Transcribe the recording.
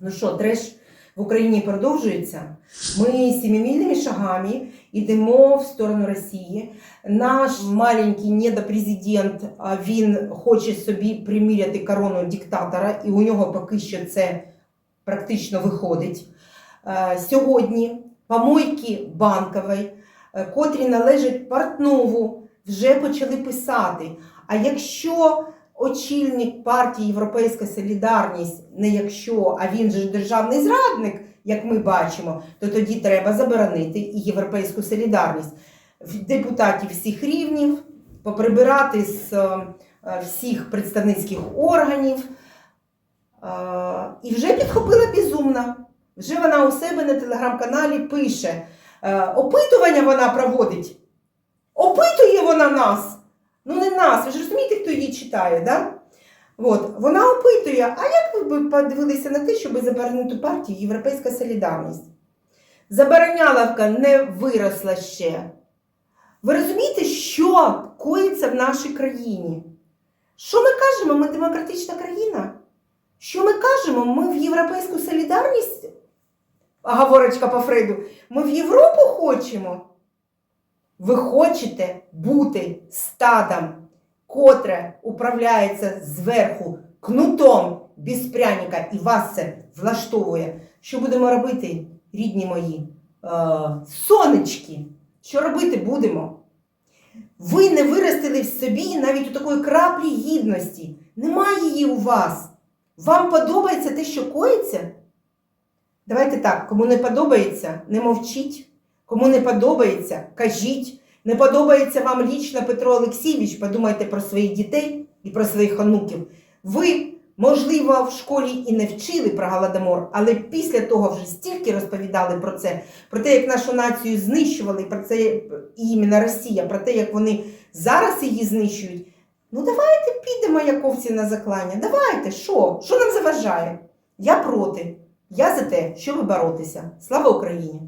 Ну що, треш в Україні продовжується. Ми сімімільними шагами йдемо в сторону Росії. Наш маленький недопрезидент, він хоче собі приміряти корону диктатора, і у нього поки що це практично виходить. Е, Сьогодні помойки банкової, е, котрі належать Портнову, вже почали писати. А якщо очільник партії Європейська Солідарність, не якщо, а він же державний зрадник, як ми бачимо, то тоді треба заборонити і Європейську солідарність. Депутатів всіх рівнів, поприбирати з е, всіх представницьких органів. Е, І вже підхопила безумна. Вже вона у себе на телеграм-каналі пише. е, Опитування вона проводить. Опитує вона нас. Ну, не нас, ви ж розумієте, хто її читає, да? От, вона опитує, а як ви б подивилися на те, щоб заборонити партію Європейська Солідарність? Забороняловка не виросла ще. Ви розумієте, що коїться в нашій країні? Що ми кажемо? Ми демократична країна? Що ми кажемо? Ми в Європейську солідарність? Говорочка по Фрейду, ми в Європу хочемо? Ви хочете бути стадом, котре управляється зверху кнутом без пряника, і вас це влаштовує. Що будемо робити, рідні мої? Е, сонечки, що робити будемо? Ви не виростили в собі навіть у такої краплі гідності. Немає її у вас. Вам подобається те, що коїться? Давайте так, кому не подобається, не мовчіть. Кому не подобається, кажіть. Не подобається вам лічно Петро Олексійович, подумайте про своїх дітей і про своїх онуків. Ви, можливо, в школі і не вчили про Голодомор, але після того вже стільки розповідали про це, про те, як нашу націю знищували, про це і іменно Росія, про те, як вони зараз її знищують. Ну давайте підемо, як овці на заклання. Давайте, що? Що нам заважає? Я проти. Я за те, щоб боротися. Слава Україні!